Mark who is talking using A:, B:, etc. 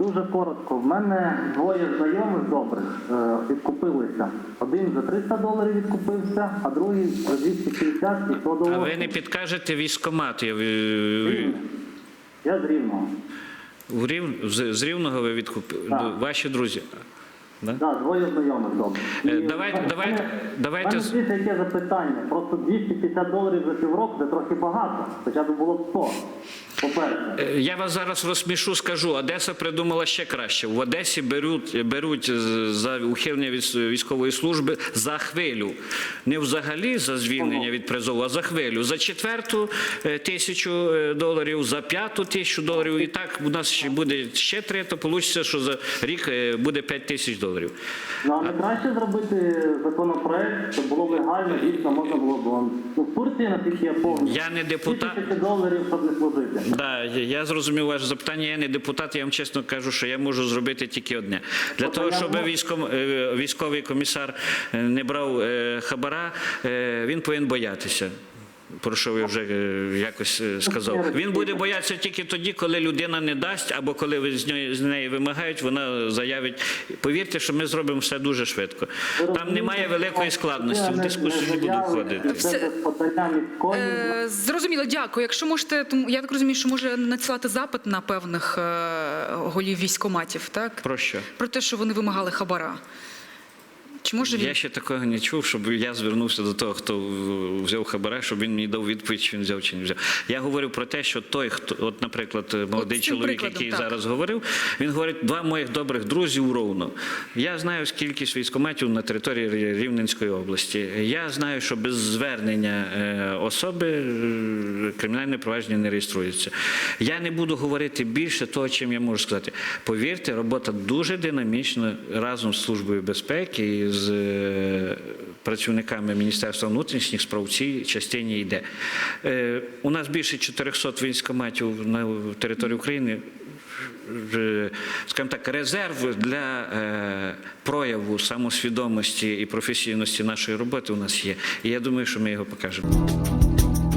A: дуже коротко. В мене двоє знайомих добрих е, відкупилися. Один за 300 доларів відкупився, а другий за 250 і 100 доларів.
B: А ви не підкажете військомат? Я.
A: Я з Рівного.
B: в Рів... з, з Рівного ви відкупили? Ваші друзі? Да?
A: Да, двоє знайомих добрих.
B: Е, давайте- давайте- давайте
A: мене яке запитання. Просто 250 доларів за півроку це трохи багато. Хоча б було б 100. По-перше.
B: Е, Я вас зараз розсмішу, скажу. Одеса придумала ще краще. В Одесі беруть, беруть з- за ухилення від військової служби за хвилю. Не взагалі за звільнення від призову, а за хвилю. За четверту е, тисячу е, доларів, за п'яту тисячу доларів. І так у нас ще буде ще три, то вийде, що за рік е, буде п'ять тисяч доларів.
A: Ну, а не краще зробити законопроект, щоб було легально, дійсно можна було б. Ну, в Турції, наскільки я пам'ятаю,
B: Я не депутат.
A: доларів, щоб не служити.
B: Да, я зрозумів ваше запитання. Я не депутат. Я вам чесно кажу, що я можу зробити тільки одне. Для
A: Тобто
B: того, щоб військом, е, військовий комісар е, не брав е, хабара, він повинен боятися. Про що я вже е, якось е, сказав. Він буде боятися тільки тоді, коли людина не дасть, або коли ви з неї з неї вимагають, вона заявить. Повірте, що ми зробимо все дуже швидко. Там немає великої складності. В дискусію не буду входити.
A: Подання міської.
C: Е, зрозуміло, дякую. Якщо можете, тому я так розумію, що може надсилати запит на певних е, голів військоматів, так?
B: Про що?
C: Про те, що вони вимагали хабара. Чи може він
B: Я ще такого не чув, щоб я звернувся до того, хто взяв хабара, щоб він мені дав відповідь, чи він взяв чи не взяв. Я говорю про те, що той, хто, от, наприклад, молодий
C: з цим
B: чоловік, який
C: так.
B: зараз говорив, він говорить, два моїх добрих друзів ровно. Я знаю кількість військоматів на території Рівненської області. Я знаю, що без звернення е, особи е, кримінальне провадження не реєструється. Я не буду говорити більше того, чим я можу сказати. Повірте, робота дуже динамічна разом з службою безпеки і з е, працівниками Міністерства внутрішніх справ в цій частині йде. Е, У нас більше 400 військоматів на території України. Е, Скажімо так, резерв для прояву самосвідомості і професійності нашої роботи у нас є. І я думаю, що ми його покажемо.